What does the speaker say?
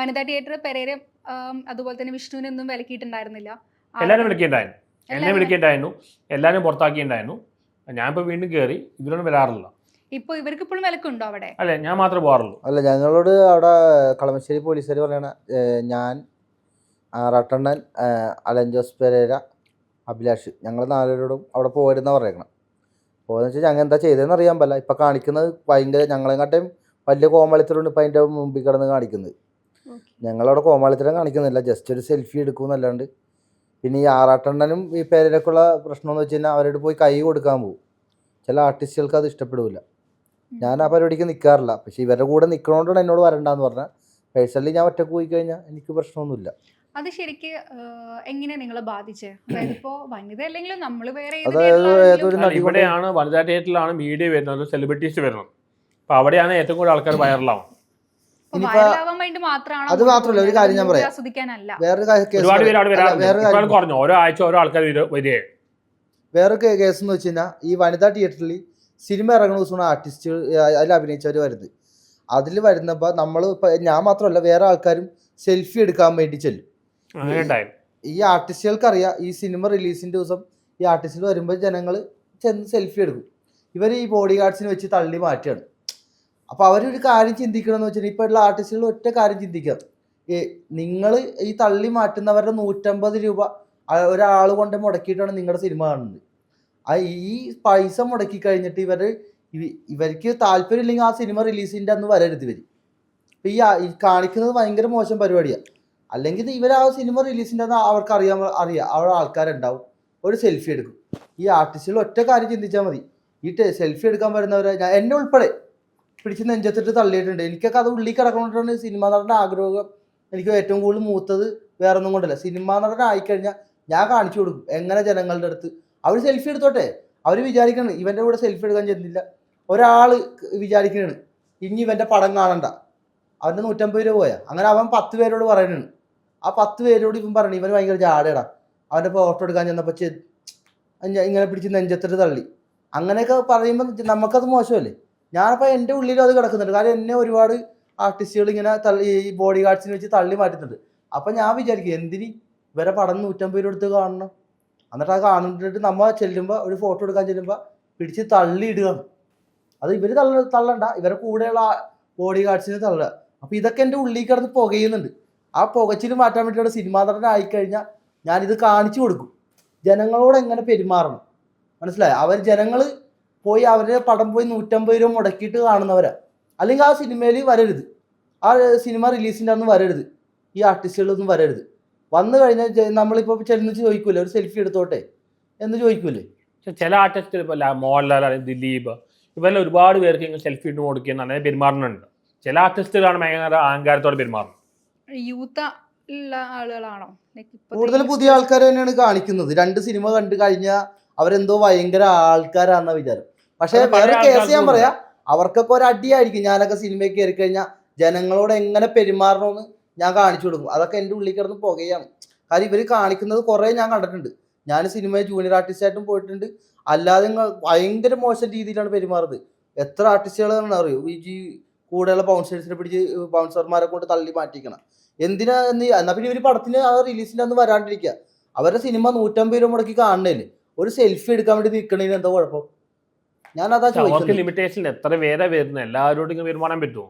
വനിതാ തിയേറ്റർ പെരേരെ അതുപോലെ തന്നെ വിഷ്ണുവിനൊന്നും വിലക്കിയിട്ടുണ്ടായിരുന്നില്ല. എല്ലാവരും വിളിക്കണ്ടായിരുന്നു എന്നെ എല്ലാവരും- വിളിക്കണ്ടായിരുന്നു എല്ലാവരും പുറത്താക്കിയിട്ടുണ്ടായിരുന്നു. ഇപ്പൊ വീണ്ടും കയറി ഇവരൊന്നും വരാറില്ല. ഇപ്പൊ ഇവർക്ക് ഇപ്പോഴും വിലക്കുണ്ടോ അവിടെ? അല്ലെ ഞാൻ മാത്രമേ പോകാറുള്ളൂ അല്ല ഞങ്ങളോട് അവിടെ കളമശ്ശേരി പോലീസുകാർ പറയണ ഏഹ് ഞാൻ റട്ടണ്ണൻ ഏഹ് അലൻ ജോസ് പെരേര അഭിലാഷ് ഞങ്ങൾ നാലുപേരോടും അവിടെ പോയിരുന്ന പറയണം. പോയെന്ന് വെച്ചാൽ ഞങ്ങൾ എന്താ ചെയ്തതെന്ന് അറിയാൻ പറ്റില്ല. ഇപ്പം കാണിക്കുന്നത് ഭയങ്കര ഞങ്ങളെക്കാട്ടും വലിയ കോമളിത്തരുണ്ട് ഇപ്പം അതിന്റെ മുമ്പിൽ കിടന്ന് കാണിക്കുന്നത്. ഞങ്ങളവിടെ കോമാളിത്തരം കാണിക്കുന്നില്ല. ജസ്റ്റ് ഒരു സെൽഫി എടുക്കുമെന്നല്ലാണ്ട് പിന്നെ ഈ ആറാട്ടെണ്ണനും ഈ പേരൊക്കെയുള്ള പ്രശ്നമെന്ന് വെച്ച് കഴിഞ്ഞാൽ അവരോട് പോയി കൈ കൊടുക്കാൻ പോകും ചില ആർട്ടിസ്റ്റുകൾക്ക് അത് ഇഷ്ടപ്പെടില്ല ഞാൻ ആ പരിപാടിക്ക് നിൽക്കാറില്ല പക്ഷേ ഇവരുടെ കൂടെ നിൽക്കണോണ്ടാണ് എന്നോട് വരണ്ടെന്ന് പറഞ്ഞാൽ പേഴ്സണലി ഞാൻ ഒറ്റയ്ക്ക് പോയി കഴിഞ്ഞാൽ എനിക്ക് പ്രശ്നമൊന്നുമില്ല. അത് ശരിക്ക് എങ്ങനെ നിങ്ങളെ ബാധിച്ചേ? അതായത് ഇപ്പോ വനിത അല്ലെങ്കിലും നമ്മൾ വേറെ ഇവിടെയാണ് വനിതാ തിയേറ്ററിലാണ് മീഡിയ വരുന്നത്. സെലിബ്രിറ്റീസ് വരുന്നത്. അപ്പൊ അവിടെയാണ് ഏറ്റവും കൂടുതൽ ആൾക്കാർ വൈറലാവും അത് മാത്രമല്ല, ഒരു കാര്യം ഞാൻ പറയാം. വേറൊരു കേസ് ഒരുപാട് പേര് അവിടെ പറയാം. വരാറുണ്ട്. വേറൊരു ഇപ്പോൾ കാര്യം കുറഞ്ഞു. ഓരോ ആഴ്ച ഓരോ ആൾക്കാർ വരികയാണ്. വേറെ കേസ് എന്ന് വെച്ച് കഴിഞ്ഞാൽ ഈ വനിതാ തിയേറ്ററിൽ സിനിമ ഇറങ്ങുന്ന ദിവസമാണ് ആർട്ടിസ്റ്റ് അതിൽ അഭിനയിച്ചവർ വരുന്നത്. അതിൽ വരുന്നപ്പോൾ നമ്മൾ ഞാൻ മാത്രമല്ല വേറെ ആൾക്കാരും സെൽഫി എടുക്കാൻ വേണ്ടി ചെല്ലും. അങ്ങനെ ഉണ്ടായിരുന്നു. ഈ ആർട്ടിസ്റ്റുകൾക്ക് അറിയാം ഈ സിനിമ റിലീസിന്റെ ദിവസം ഈ ആർട്ടിസ്റ്റിൽ വരുമ്പോൾ ജനങ്ങൾ ചെന്ന് സെൽഫി എടുക്കും. ഇവർ ഈ ബോഡി ഗാർഡ്സിന് വെച്ച് തള്ളി മാറ്റുകയാണ്. അപ്പോൾ അവരൊരു കാര്യം ചിന്തിക്കണമെന്ന് വെച്ചാൽ ഇപ്പോൾ ഉള്ള ആർട്ടിസ്റ്റുകൾ ഒറ്റ കാര്യം ചിന്തിക്കാം. നിങ്ങൾ ഈ തള്ളി മാറ്റുന്നവരുടെ നൂറ്റമ്പത് രൂപ ഒരാൾ കൊണ്ട് മുടക്കിയിട്ടാണ് നിങ്ങളുടെ സിനിമ കാണുന്നത്. ആ ഈ പൈസ മുടക്കി കഴിഞ്ഞിട്ട് ഇവർ ഇവർക്ക് താല്പര്യമില്ലെങ്കിൽ ആ സിനിമ റിലീസിന്റെ അന്ന് വരരുത് ഇവർ ഇപ്പം ഈ കാണിക്കുന്നത് ഭയങ്കര മോശം പരിപാടിയാണ് അല്ലെങ്കിൽ ഇവർ ആ സിനിമ റിലീസിന്റെ അന്ന് അവർക്ക് അറിയാൻ അറിയാം അവിടെ ആൾക്കാരുണ്ടാവും. ഒരു സെൽഫി എടുക്കും. ഈ ആർട്ടിസ്റ്റുകൾ ഒറ്റ കാര്യം ചിന്തിച്ചാൽ മതി. ഈ സെൽഫി എടുക്കാൻ വരുന്നവരെ ഞാൻ എന്നെ ഉൾപ്പെടെ പിടിച്ച് നെഞ്ചത്തിട്ട് തള്ളിയിട്ടുണ്ട്. എനിക്കൊക്കെ അത് ഉള്ളിൽ കിടക്കണോണ്ടാണ് സിനിമാ നടന്റെ ആഗ്രഹം. എനിക്ക് ഏറ്റവും കൂടുതൽ മൂത്തത് വേറെ ഒന്നും കൊണ്ടല്ല. സിനിമാ നടൻ ആയിക്കഴിഞ്ഞാൽ ഞാൻ കാണിച്ചു കൊടുക്കും. എങ്ങനെ ജനങ്ങളുടെ അടുത്ത്. അവർ സെൽഫി എടുത്തോട്ടെ. അവർ വിചാരിക്കണം ഇവന്റെ കൂടെ സെൽഫി എടുക്കാൻ ചെന്നില്ല. ഒരാൾ വിചാരിക്കണാണ് ഇനി ഇവന്റെ പടം കാണണ്ട. അവന്റെ നൂറ്റമ്പത് രൂപ പോയാൽ അങ്ങനെ അവൻ പത്ത് പേരോട് പറയണാണ് ആ പത്ത് പേരോട് ഇവൻ പറഞ്ഞു ഇവൻ ഭയങ്കര ജാടയടാ അവന്റെ ഫോട്ടോ എടുക്കാൻ ചെന്നപ്പോൾ ചെ ഇങ്ങനെ പിടിച്ച് നെഞ്ചത്തിട്ട് തള്ളി. അങ്ങനെയൊക്കെ പറയുമ്പോൾ നമുക്കത് മോശമല്ലേ? ഞാനപ്പോൾ എന്റെ ഉള്ളിലും അത് കിടക്കുന്നുണ്ട്. കാരണം എന്നെ ഒരുപാട് ആർട്ടിസ്റ്റുകൾ ഇങ്ങനെ തള്ളി ഈ ബോഡി ഗാർഡ്സിനെ വെച്ച് തള്ളി മാറ്റുന്നുണ്ട്. അപ്പം ഞാൻ വിചാരിക്കും എന്തിന് ഇവരെ പടം നൂറ്റമ്പത് രൂപ എടുത്ത് കാണണം? എന്നിട്ട് ആ കാണുന്നിട്ട് നമ്മൾ ചെല്ലുമ്പോൾ ഒരു ഫോട്ടോ എടുക്കാൻ ചെല്ലുമ്പോൾ പിടിച്ച് തള്ളി ഇടുകയാണ് അത് ഇവർ തള്ള തള്ളണ്ട. ഇവരെ കൂടെയുള്ള ബോഡി ഗാർഡ്സിനെ തള്ളുക. അപ്പോൾ ഇതൊക്കെ എന്റെ ഉള്ളിൽ കിടന്ന് പുകയുന്നുണ്ട്. ആ പുകച്ചിൽ മാറ്റാൻ വേണ്ടിയിട്ട് സിനിമാ നടനായി കഴിഞ്ഞാൽ ഞാനിത് കാണിച്ചു കൊടുക്കും. ജനങ്ങളോട് എങ്ങനെ പെരുമാറണം? മനസ്സിലായോ? അവർ ജനങ്ങൾ പോയി അവരുടെ പടം പോയി നൂറ്റമ്പത് രൂപ മുടക്കിയിട്ട് കാണുന്നവരാ. അല്ലെങ്കിൽ ആ സിനിമയിൽ വരരുത്. ആ സിനിമ റിലീസിന്റെ അന്ന് വരരുത്. ഈ ആർട്ടിസ്റ്റുകളൊന്നും വരരുത്. വന്നു കഴിഞ്ഞാൽ നമ്മളിപ്പോൾ ചെന്ന് ചോദിക്കൂലേ? ഒരു സെൽഫി എടുത്തോട്ടെ? എന്ന് ചോദിക്കൂലേ? പക്ഷെ ചില ആർട്ടിസ്റ്റുകൾ ഇപ്പോൾ മോഹൻലാൽ അല്ലെങ്കിൽ ദിലീപ് ഇവരെല്ലാം ഒരുപാട് പേർക്ക് ഇങ്ങനെ സെൽഫി ഇട്ട് കൊടുക്കുന്ന അങ്ങനെ പെരുമാറുന്നുണ്ട്. ചില ആർട്ടിസ്റ്റുകളാണ് ഭയങ്കര അഹങ്കാരത്തോടെ പെരുമാറുന്നത്. യൂത്ത് ഉള്ള ആളുകളാണോ? കൂടുതൽ പുതിയ ആൾക്കാർ തന്നെയാണ് കാണിക്കുന്നത്. രണ്ട് സിനിമ കണ്ടു കഴിഞ്ഞാൽ അവരെന്തോ ഭയങ്കര ആൾക്കാരാണെന്ന വിചാരം. പക്ഷേ വേറെ കേസ് ഞാൻ പറയാ. അവർക്കൊക്കെ ഒരു അടിയായിരിക്കും ഞാനൊക്കെ സിനിമയിൽ കയറി കഴിഞ്ഞാൽ ജനങ്ങളോട് എങ്ങനെ പെരുമാറണമെന്ന് ഞാൻ കാണിച്ചു കൊടുക്കും. അതൊക്കെ എന്റെ ഉള്ളിൽ കിടന്ന് പുകയാണ്. കാര്യം ഇവർ കാണിക്കുന്നത് കുറേ ഞാൻ കണ്ടിട്ടുണ്ട്. ഞാൻ സിനിമയിൽ ജൂനിയർ ആർട്ടിസ്റ്റായിട്ടും പോയിട്ടുണ്ട്. അല്ലാതെ ഭയങ്കര മോശം രീതിയിലാണ് പെരുമാറുന്നത്. എത്ര ആർട്ടിസ്റ്റുകളാണെന്ന് അറിയൂ? ഈ ജി കൂടെയുള്ള ബൗൺസേഴ്സിനെ പിടിച്ച് ബൗൺസർമാരെ കൊണ്ട് തള്ളി മാറ്റിക്കണം. എന്തിനാ എന്ന് എന്നാൽ പിന്നെ ഇവർ പടത്തിന് ആ റിലീസിന്റെ അന്ന് വരാണ്ടിരിക്കുക അവരുടെ സിനിമ നൂറ്റമ്പത് രൂപ മുടക്കി കാണണേൽ. ഒരു സെൽഫി എടുക്കാൻ വേണ്ടി നിൽക്കണേന് എന്താ കുഴപ്പം? ഞാൻ അതാ അവർക്ക് ചോദിക്കുന്നത് ലിമിറ്റേഷൻ എത്ര പേരെ വരുന്നത്? എല്ലാവരോടും ഇങ്ങനെ പെരുമാറാൻ പറ്റുമോ